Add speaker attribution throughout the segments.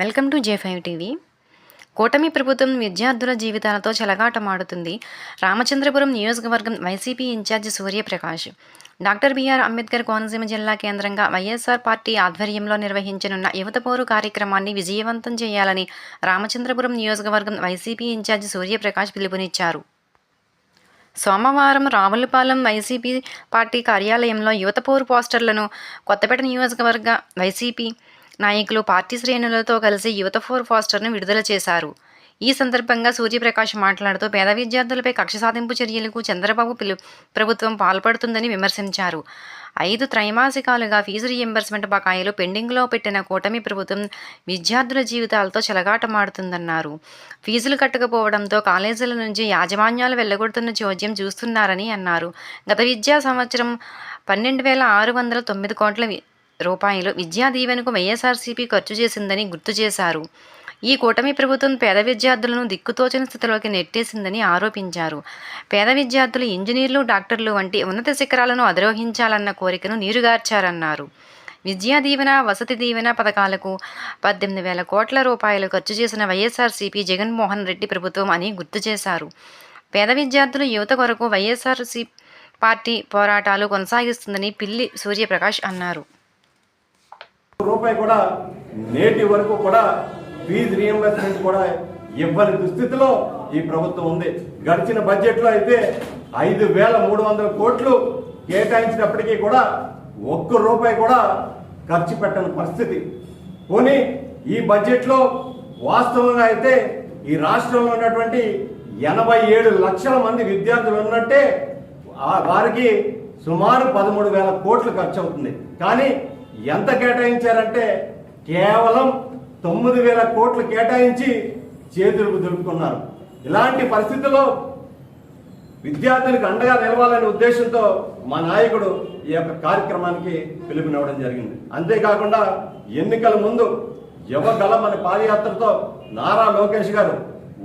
Speaker 1: Welcome to J five TV. కూటమి ప్రభుత్వం విద్యార్థుల జీవితాలతో చెలగాటమాడుతుంది. రామచంద్రపురం నియోజకవర్గం YCP incharge Suryaprakash. Doctor BR Ambedkar Konaseema జిల్లా కేంద్రంగా వైఎస్ఆర్ పార్టీ ఆధ్వర్యంలో నిర్వహించనున్న యువత పోరు కార్యక్రమాన్ని విజయవంతం చేయాలని రామచంద్రపురం నియోజకవర్గం వైసీపీ ఇన్ఛార్జి సూర్యప్రకాష్ పిలుపునిచ్చారు. సోమవారం రావులపాలెం వైసీపీ పార్టీ కార్యాలయంలో యువత పోరు పోస్టర్లను కొత్తపేట నియోజకవర్గ వైసీపీ నాయకులు పార్టీ శ్రేణులతో కలిసి యువత ఫోర్ పోస్టర్ను విడుదల చేశారు. ఈ సందర్భంగా సూర్యప్రకాష్ మాట్లాడుతూ పేద విద్యార్థులపై కక్ష సాధింపు చర్యలకు చంద్రబాబు పిలు ప్రభుత్వం పాల్పడుతుందని విమర్శించారు. ఐదు త్రైమాసికాలుగా ఫీజు రీఎంబర్స్మెంట్ బకాయిలు పెండింగ్లో పెట్టిన కూటమి ప్రభుత్వం విద్యార్థుల జీవితాలతో చెలగాటమాడుతుందన్నారు. ఫీజులు కట్టకపోవడంతో కాలేజీల నుంచి యాజమాన్యాలు వెళ్ళగొడుతున్న చోద్యం చూస్తున్నారని అన్నారు. గత విద్యా సంవత్సరం పన్నెండు వేల ఆరు వందల తొమ్మిది కోట్ల రూపాయలు విద్యా దీవెనకు వైఎస్ఆర్సీపీ ఖర్చు చేసిందని గుర్తు చేశారు. ఈ కూటమి ప్రభుత్వం పేద విద్యార్థులను దిక్కుతోచని స్థితిలోకి నెట్టేసిందని ఆరోపించారు. పేద విద్యార్థులు ఇంజనీర్లు డాక్టర్లు వంటి ఉన్నత శిఖరాలను అధిరోహించాలన్న కోరికను నీరుగార్చారన్నారు. విద్యా దీవెన వసతి దీవెన పథకాలకు పద్దెనిమిది వేల కోట్ల రూపాయలు ఖర్చు చేసిన వైఎస్ఆర్సీపీ జగన్మోహన్ రెడ్డి ప్రభుత్వం అని గుర్తు చేశారు. పేద విద్యార్థులు యువత కొరకు వైఎస్ఆర్సీ పార్టీ పోరాటాలు కొనసాగిస్తుందని పిల్లి సూర్యప్రకాష్ అన్నారు.
Speaker 2: రూపాయి కూడా నేటి వరకు కూడా ఫీజు రియంబర్స్మెంట్ కూడా ఇవ్వని దుస్థితిలో ఈ ప్రభుత్వం ఉంది. గడిచిన బడ్జెట్లో అయితే ఐదు వేల మూడు వందల కోట్లు కేటాయించినప్పటికీ కూడా ఒక్క రూపాయి కూడా ఖర్చు పెట్టని పరిస్థితి. పోనీ ఈ బడ్జెట్లో వాస్తవంగా అయితే ఈ రాష్ట్రంలో ఉన్నటువంటి ఎనభై ఏడు లక్షల మంది విద్యార్థులు ఉన్నట్టే ఆ వారికి సుమారు పదమూడు వేల కోట్లు ఖర్చు అవుతుంది కానీ ఎంత కేటాయించారంటే కేవలం తొమ్మిది వేల కోట్లు కేటాయించి చేతులకు దులుపుకున్నారు ఇలాంటి పరిస్థితుల్లో విద్యార్థులకు అండగా నిలవాలనే ఉద్దేశంతో మా నాయకుడు ఈ యొక్క కార్యక్రమానికి పిలుపునివ్వడం జరిగింది. అంతేకాకుండా ఎన్నికల ముందు యువగలం అనే పాదయాత్రతో నారా లోకేష్ గారు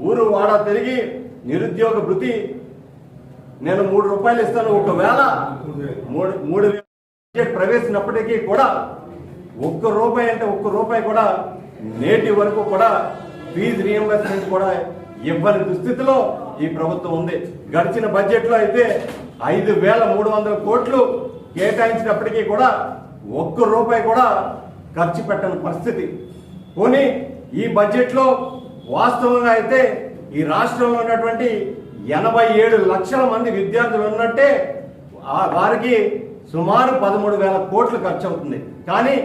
Speaker 2: ఊరు వాడ తిరిగి నిరుద్యోగ భృతి నేను మూడు రూపాయలు ఇస్తాను. ఒకవేళ మూడు మూడు బడ్జెట్ ప్రవేశించినప్పటికీ కూడా ఒక్క రూపాయి అంటే ఒక్క రూపాయి కూడా నేటి వరకు కూడా ఫీజు రియంబర్స్మెంట్ కూడా ఇవ్వని దుస్థితిలో ఈ ప్రభుత్వం ఉంది. గడిచిన బడ్జెట్లో అయితే ఐదు వేల మూడు వందల కోట్లు కేటాయించినప్పటికీ కూడా ఒక్క రూపాయి కూడా ఖర్చు పెట్టని పరిస్థితి. పోనీ ఈ బడ్జెట్లో వాస్తవంగా అయితే ఈ రాష్ట్రంలో ఉన్నటువంటి ఎనభై ఏడు లక్షల మంది విద్యార్థులు ఉన్నట్టే వారికి సుమారు పదమూడు వేల కోట్లు ఖర్చు అవుతుంది కానీ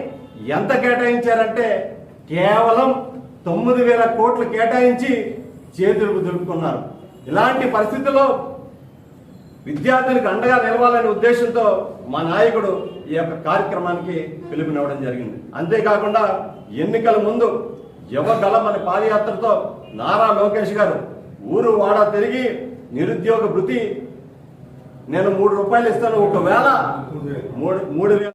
Speaker 2: ఎంత కేటాయించారంటే కేవలం తొమ్మిది వేల కోట్లు కేటాయించి చేతులకు దులుపుకున్నారు. ఇలాంటి పరిస్థితుల్లో విద్యార్థులకు అండగా నిలవాలనే ఉద్దేశంతో మా నాయకుడు ఈ యొక్క కార్యక్రమానికి పిలుపునివ్వడం జరిగింది. అంతేకాకుండా ఎన్నికల ముందు యువగలం అనే పాదయాత్రతో నారా లోకేష్ గారు ఊరు వాడ తిరిగి నిరుద్యోగ భృతి నేను మూడు రూపాయలు ఇస్తాను. ఒకవేళ మూడు మూడు వేల